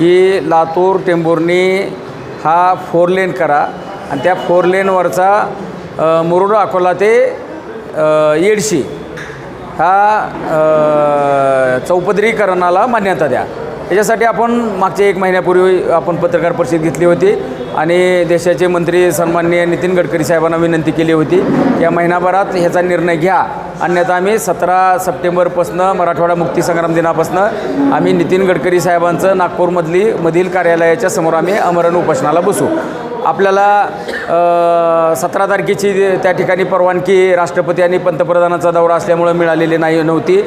की लातूर टेंभुर्णी हा four lane करा. आणि त्या फोर लेनवरचा मुरुड अकोला ते येडशी हा चौपदरीकरणाला मान्यता द्या. याच्यासाठी आपण मागच्या एक महिन्यापूर्वी आपण पत्रकार परिषद घेतली होती आणि देशाचे मंत्री सन्माननीय नितीन गडकरी साहेबांना विनंती केली होती की या महिनाभरात ह्याचा निर्णय घ्या. अन्यथा आम्ही सतरा सप्टेंबरपासनं मराठवाडा मुक्तीसंग्राम दिनापासनं आम्ही नितीन गडकरी साहेबांचं नागपूरमधली मधील कार्यालयाच्या समोर आम्ही अमरण उपोषणाला बसू. आपल्याला सतरा तारखेची त्या ठिकाणी परवानगी राष्ट्रपती आणि पंतप्रधानाचा दौरा असल्यामुळं मिळालेली नाही नव्हती.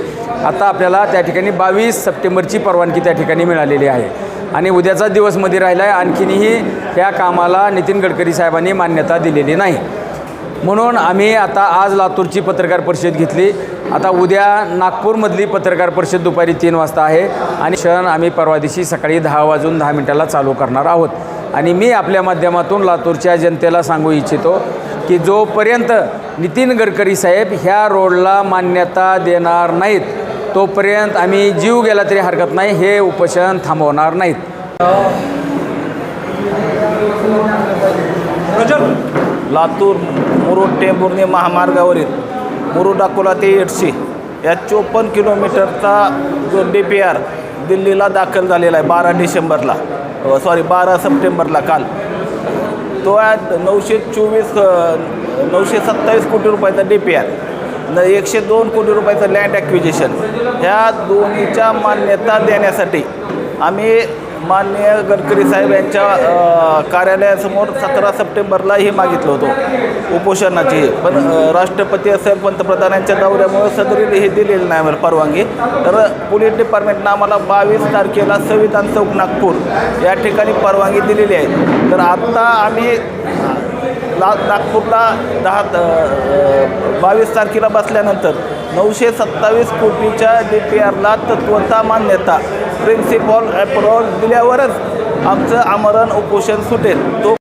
आता आपल्याला त्या ठिकाणी बावीस सप्टेंबरची परवानगी त्या ठिकाणी मिळालेली आहे. आणि उद्याचा दिवसमध्ये राहिला आहे आणखीनही ह्या कामाला नितीन गडकरी साहेबांनी मान्यता दिलेली नाही. म्हणून आम्ही आता आज लातूरची पत्रकार परिषद घेतली. आता उद्या नागपूरमधली पत्रकार परिषद दुपारी तीन वाजता आहे. आणि क्षण आम्ही परवा दिवशी सकाळी दहा वाजून दहा मिनटाला चालू करणार आहोत. आणि मी आपल्या माध्यमातून लातूरच्या जनतेला सांगू इच्छितो की जोपर्यंत नितीन गडकरी साहेब ह्या रोडला मान्यता देणार नाहीत तोपर्यंत आम्ही जीव गेला तरी हरकत नाही हे उपोषण थांबवणार नाहीत. लातूर मुरुड टेंभुर्णी महामार्गावरील मुरुड अकोला ते एडशी या चोपन्न किलोमीटरचा जो डी पी आर दिल्लीला दाखल झालेला आहे बारा डिसेंबरला. सॉरी बारा सप्टेंबरला काल. तो आहे नऊशे चोवीस नऊशे सत्तावीस कोटी रुपयाचा डी पी आर न एकशे दोन कोटी रुपयाचं लँड ॲक्विजिशन ह्या दोन्हीच्या मान्यता देण्यासाठी आम्ही माननीय गडकरी साहेब यांच्या कार्यालयासमोर सतरा सप्टेंबरला हे मागितलं होतं उपोषणाची. पण राष्ट्रपती असेल पंतप्रधानांच्या दौऱ्यामुळे सदरी हे दिलेलं नाही आम्हाला परवानगी. तर पोलीस डिपार्टमेंटनं आम्हाला बावीस तारखेला संविधान चौक नागपूर या ठिकाणी परवानगी दिलेली आहे. तर आत्ता आम्ही ला नागपूरला दहा बावीस तारखेला बसल्यानंतर नऊशे सत्तावीस कोटीच्या डी पी आरला तत्वता मान्यता प्रिन्सिपॉल अप्रोल दिल्यावरच आमचं आमरण उपोषण सुटेल. तो